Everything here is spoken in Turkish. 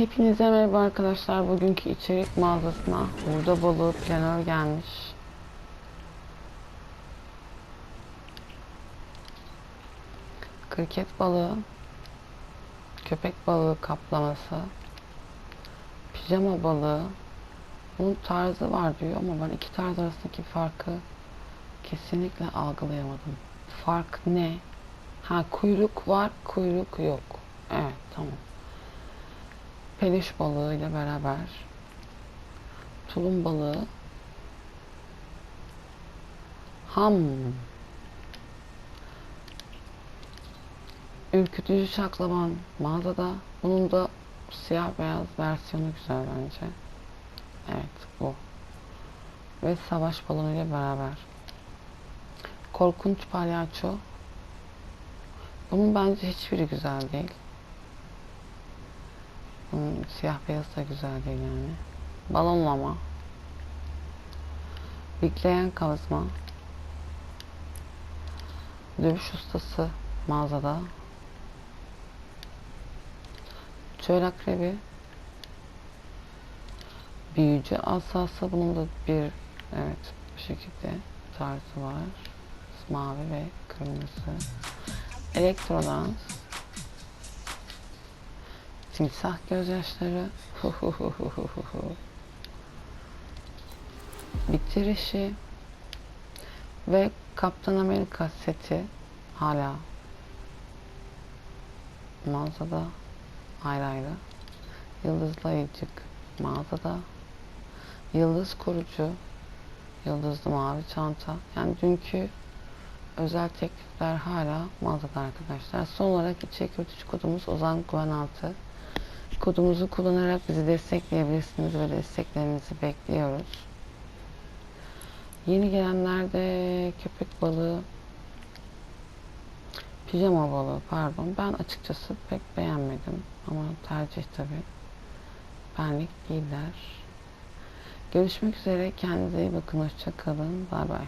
Hepinize merhaba arkadaşlar. Bugünkü içerik mağazasına hurda balığı planör gelmiş. Kriket balığı, köpek balığı kaplaması, pijama balığı. Bunun tarzı var diyor ama ben iki tarz arasındaki farkı kesinlikle algılayamadım. Fark ne? Ha kuyruk var, kuyruk yok. Evet, tamam peluş balığı ile beraber. Tulum balığı. Ham. Ürkütücü şaklaban mağazada. Bunun da siyah beyaz versiyonu güzel bence. Evet bu. Ve savaş balonu ile beraber. Korkunç palyaço. Bunun bence hiçbiri güzel değil Hmm, siyah beyaz da güzel değil yani. Balonlama. Bikleyen kazma. Dövüş ustası mağazada. Çöl akrebi. Büyücü asası. Bunun da bir evet bu şekilde tarzı var. Mavi ve kırmızı. Elektrodans. Timsah gözyaşları. Bitirişi. Ve Kaptan Amerika seti hala mağazada ayrı ayrı. Yıldızlı ayıcık mağazada. Yıldız korucu. Yıldızlı mavi çanta. Yani dünkü özel teklifler hala mağazada arkadaşlar. Son olarak içerik üretici kodumuz Ozan Güven Altı. Kodumuzu kullanarak bizi destekleyebilirsiniz ve desteklerinizi bekliyoruz. Yeni gelenlerde köpek balığı, pijama balığı pardon. Ben açıkçası pek beğenmedim ama tercih tabi. Benlik değiller. Görüşmek üzere. Kendinize iyi bakın. Hoşça kalın. Bay bay.